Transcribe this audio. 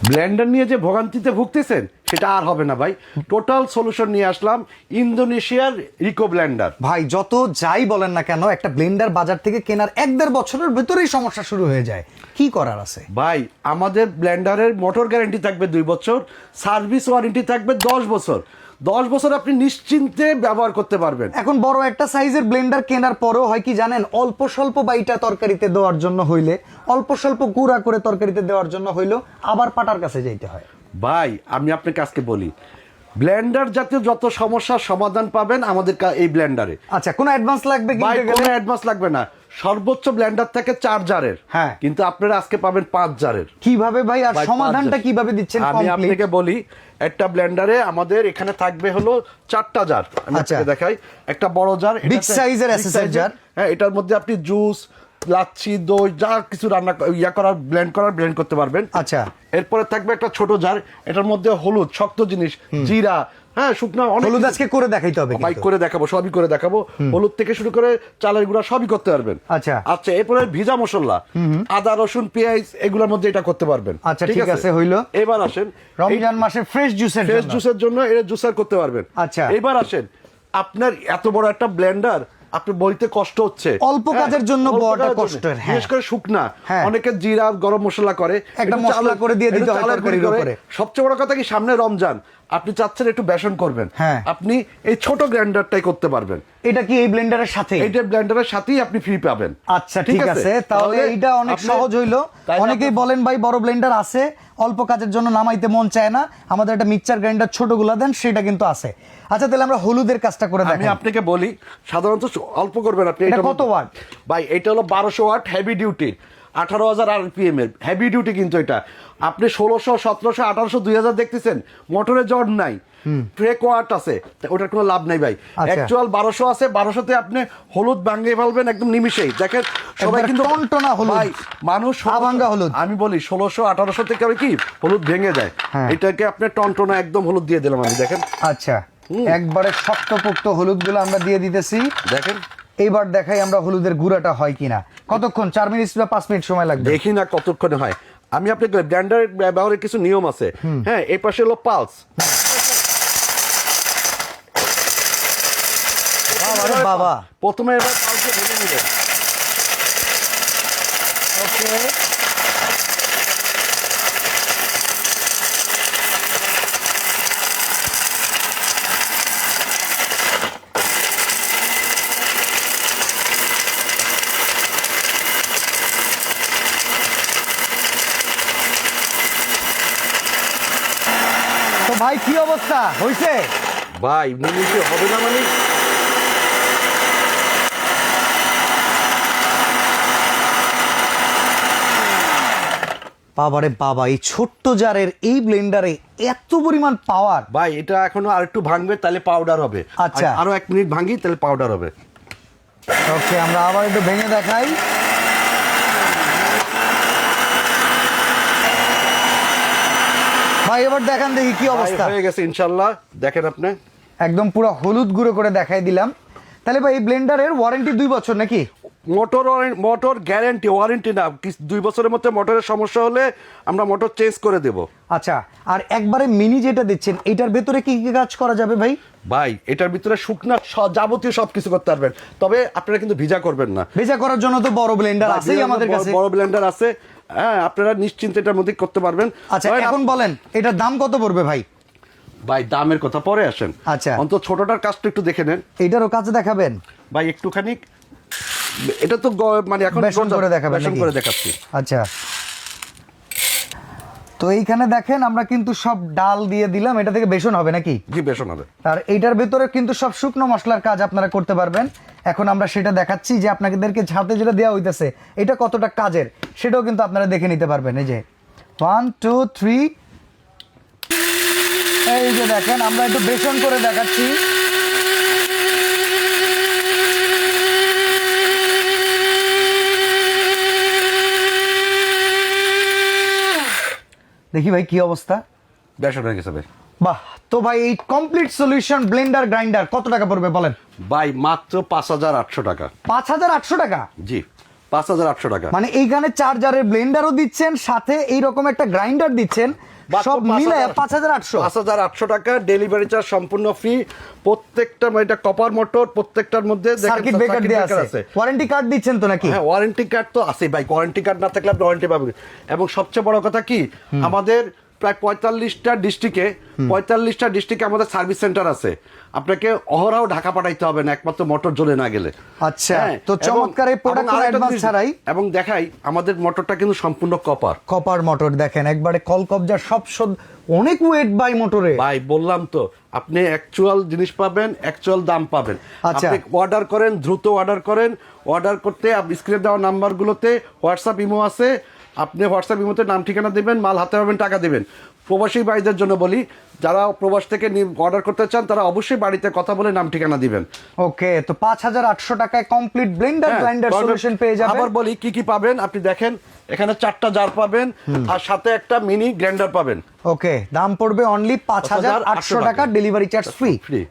Blender নিয়ে যে ভোগান্তিতে ভুগতেছেন সেটা আর হবে না ভাই। টোটাল সলিউশন নিয়ে আসলাম ইন্দোনেশিয়ার রিকো ব্ল্যান্ডার ভাই যত যাই বলেন না কেন একটা ব্লেন্ডার বাজার থেকে কেনার এক দেড় বছরের ভেতরেই সমস্যা শুরু হয়ে যায়। কি করার আছে? ভাই আমাদের ব্ল্যান্ডারের মোটর গ্যারান্টি থাকবে দুই বছর সার্ভিস ওয়ারেন্টি থাকবে দশ বছর। দশ বছর আপনি নিশ্চিন্তে ব্যবহার করতে পারবেন। এখন বড় একটা সাইজের ব্লেন্ডার কেনার পরেও হয় কি জানেন অল্প স্বল্প বাইটা তরকারিতে দেওয়ার জন্য হইলে অল্প স্বল্প গুঁড়া করে তরকারিতে দেওয়ার জন্য হইলেও আবার পাটার কাছে যাইতে হয়। ভাই আমি আপনাকে আজকে বলি ব্লেন্ডার জাতীয় যত সমস্যার সমাধান পাবেন আমাদের এই ব্লেন্ডারে আচ্ছা কোনো অ্যাডভান্স লাগবে কোনো অ্যাডভান্স লাগবে না। সর্বোচ্চ ব্ল্যান্ডার থাকে চার জারের হ্যাঁ। কিন্তু আপনারা আজকে পাবেন পাঁচ জারের কীভাবে ভাই আর সমাধানটা কীভাবে দিচ্ছেন আমি আপনাকে বলি একটা ব্লেন্ডারে আমাদের এখানে থাকবে হলো চারটা জার আমি আচ্ছা। আপনাকে দেখাই একটা বড় জার SSR size এর, জার। হ্যাঁ এটার মধ্যে আপনি জুস লাচ্ছি দই যা কিছু রান্না ইয়া করার ব্লেন্ড করার ব্লেন্ড করতে পারবেন আচ্ছা। এরপরে থাকবে একটা ছোট জার এটার মধ্যে হলুদ শক্ত জিনিস জিরা হ্যাঁ শুকনো অনেক হলুদ আজকে করে দেখাইতে হবে বাইক করে দেখাবো সবই করে দেখাবো। হলুদ থেকে শুরু করে চালের গুঁড়া সবই করতে পারবেন। আচ্ছা। আচ্ছা এরপরে ভিজা মশলা আদা রসুন পেঁয়াজ এগুলোর মধ্যে এটা করতে পারবেন। আচ্ছা, ঠিক আছে, হইল। এবার আসেন রমজান মাসে ফ্রেশ জুসের ফ্রেশ জুসের জন্য এটা জুসার করতে পারবেন। আচ্ছা। এবার আসেন আপনার এত বড় একটা ব্লেন্ডার আপনি বইতে কষ্ট হচ্ছে অল্প হ্যাঁ, কাজের জন্য বড়টা। কষ্টের, হ্যাঁ। বিশেষ করে শুকনা হ্যাঁ। অনেকে জিরা গরম মশলা করে একটা মশলা করে দিয়ে দিতে হয় তরকারির করে। উপরে। সবচেয়ে বড় কথা কি সামনে রমজান আপনি চাচ্ছেন একটু বেসন করবেন হ্যাঁ। আপনি এই ছোট গ্র্যান্ডারটাই করতে পারবেন এটা কি এই ব্লেন্ডারের সাথে? এইটা ব্লেন্ডারের সাথেই আপনি ফ্রি পাবেন। আচ্ছা ঠিক আছে? তাহলে এইটা অনেক সহজ হইল। অনেকেই বলেন ভাই বড় ব্লেন্ডার আছে। অল্প কাজের জন্য নামাইতে মন চায় না। আমাদের একটা মিক্সচার গ্রাইন্ডার ছোটগুলো দেন সেটা কিন্তু আছে। আচ্ছা তাহলে আমরা হলুদের কাজটা করে আমি আপনাকে বলি সাধারণত অল্প করবেন আপনি এটা কত ওয়াট? ভাই এটা হলো বারোশো ওয়াট হেভি ডিউটি আঠারো হাজার আরপিএম এর। হেভি ডিউটি কিন্তু এটা। আপনি ষোলোশো সতেরোশো আঠারোশো দুই হাজার দেখতেছেন মোটরে জট নাই। ট্রেক ওয়াট আছে। ওটার কোনো লাভ নাই ভাই। আচ্ছা। অ্যাকচুয়াল বারোশো আছে বারোশোতে আপনি হলুদ ভাঙিয়ে ফেলবেন একদম নিমিশেই দেখেন সবাই কিন্তু টনটনা হলুদ। ভাই মানুষ আভাঙ্গা হলুদ। আমি বলি ষোলোশো আঠারোশো থেকে কি? হলুদ ভেঙে যায়। হ্যাঁ। এটাকে আপনি টনটনা একদম হলুদ দিয়ে দিলাম আমি দেখেন। আচ্ছা। একবারে শক্তপোক্ত হলুদগুলো আমরা দিয়ে দিতেছি। দেখেন। এইবার দেখাই আমরা হলুদের গুঁড়াটা হয় কিনা। কতক্ষণ? চার মিনিট বা পাঁচ মিনিট সময় লাগবে? দেখি না কতক্ষণে হয়। আমি আপনাকে ব্লেন্ডার ব্যবহারের কিছু নিয়ম আছে। হ্যাঁ এই পাশে হলো পালস। বাবা প্রথমে এবার পালসে ভেঙে নিলেন। তো ভাই কি অবস্থা? হইছে? ভাই নিমিশে হবে না মানে? বাবারে বাবা এই ছোট্ট জারের এই ব্লেন্ডারে এত পরিমাণ পাওয়ার ভাই এটা এখনও আর একটু ভাঙবে তাহলে পাউডার হবে। আচ্ছা। আরও এক মিনিট ভাঙি তাহলে পাউডার হবে। ওকে আমরা আবার একটু ভেঙে দেখাই। ভাই এবার দেখান দেখি কি অবস্থা। হয়ে গেছে ইনশাল্লাহ। দেখেন আপনি। একদম পুরো হলুদ গুঁড়ো করে দেখাই দিলাম। তাহলে ভাই এই ব্লেন্ডারের ওয়ারেন্টি দুই বছর নাকি? মোটর মোটর গ্যারেন্টি ওয়ারেন্টি না। দুই বছরের মধ্যে মোটরের সমস্যা হলে আমরা মোটর চেঞ্জ করে দেব। আচ্ছা আর একবারে মিনি যেটা দিচ্ছেন এটার ভেতরে কি কি কাজ করা যাবে ভাই? ভাই এটার ভিতরে শুকনা যাবতীয় সবকিছু করতে পারবেন। তবে আপনারা কিন্তু ভিজা করবেন না। ভেজা করার জন্য তো বড় ব্লেন্ডার আছেই আমাদের কাছে। বড় ব্লেন্ডার আছে। হ্যাঁ আপনারা নিশ্চিন্তে এটার মধ্যে করতে পারবেন। আচ্ছা এখন বলেন এটার দাম কত পড়বে ভাই? ভাই দামের কথা পরে আসেন। আচ্ছা। অন্তত ছোটটার কাজটা একটু দেখে নেন। এটারও কাছে দেখাবেন? ভাই একটুখানি এটা তো মানে এখন করে দেখাবেন করে দেখাচ্ছি। আচ্ছা। তো এইখানে দেখেন আমরা কিন্তু সব ডাল দিয়ে দিলাম এটা থেকে বেসন হবে নাকি? জি বেসন হবে। আর এইটার ভেতরে কিন্তু সব শুকনো মশলার কাজ আপনারা করতে পারবেন। এখন আমরা সেটা দেখাচ্ছি যে আপনাদেরকে হাতে যেটা দেওয়া হইতেছে এটা কতটা কাজের সেটাও কিন্তু আপনারা দেখে নিতে পারবেন। এই যে ওয়ান টু থ্রি এই যে দেখেন আমরা একটু বেসন করে দেখাচ্ছি। দেখি ভাই কি অবস্থা? টাকা বাহ তো ভাই এই কমপ্লিট সলিউশন ব্লেন্ডার গ্রাইন্ডার কত টাকা পড়বে বলেন? ভাই মাত্র পাঁচ হাজার আটশো টাকা। পাঁচ হাজার আটশো টাকা? জি পাঁচ হাজার আটশো টাকা। মানে এইখানে চার্জারের ব্লেন্ডারও দিচ্ছেন সাথে এইরকম একটা গ্রাইন্ডার দিচ্ছেন। সব মিলে পাঁচ হাজার আটশো। পাঁচ হাজার আটশো টাকা ডেলিভারি চার্জ সম্পূর্ণ ফ্রি প্রত্যেকটা মানে এটা কপার মোটর প্রত্যেকটার মধ্যে সার্কিট ব্রেকার দেওয়া আছে। ওয়ারেন্টি কার্ড দিচ্ছেন তো নাকি? হ্যাঁ ওয়ারেন্টি কার্ড তো আছে ভাই। ওয়ারেন্টি কার্ড না থাকলে আপনি ওয়ারেন্টি পাবেন। এবং সবচেয়ে বড় কথা কি? আমাদের প্রায় পঁয়তাল্লিশটা ডিস্ট্রিক্টে পঁয়তাল্লিশটা ডিস্ট্রিক্টে আমাদের সার্ভিস সেন্টার আছে। আপনাকে অহরাও ঢাকা পাঠাইতে হবে না একমাত্র মোটর জ্বলে না গেলে। আচ্ছা, হ্যাঁ, তো চমৎকার এই ছাড়াই? এবং দেখাই আমাদের মোটরটা কিন্তু সম্পূর্ণ কপার কপার মোটর দেখেন একবারে কল কবজা সব সদ অনেক ওয়েট বাই মোটরে ভাই বললাম তো আপনি অ্যাকচুয়াল জিনিস পাবেন অ্যাকচুয়াল দাম পাবেন। আচ্ছা। অর্ডার করেন দ্রুত অর্ডার করেন। অর্ডার করতে স্ক্রিনে দেওয়া নাম্বারগুলোতে হোয়াটসঅ্যাপ ইমো আছে। আপনি হোয়াটসঅ্যাপ ইমোতে নাম ঠিকানা দিবেন মাল হাতে পাবেন টাকা দেবেন। প্রবাসী ভাইদের জন্য বলি যারা প্রবাস থেকে অর্ডার করতে চান তারা অবশ্যই বাড়িতে কথা বলে নাম ঠিকানা দিবেন। ওকে তো পাঁচ হাজার আটশো টাকায় কমপ্লিট ব্লেন্ডার গরমের- সলিউশন পেয়ে যাবেন। আবার বলি কি কি পাবেন? আপনি দেখেন এখানে চারটা জার পাবেন আর সাথে একটা মিনি গ্রাইন্ডার পাবেন। ওকে দাম পড়বে অনলি পাঁচ হাজার আটশো টাকা। Delivery charge free Free।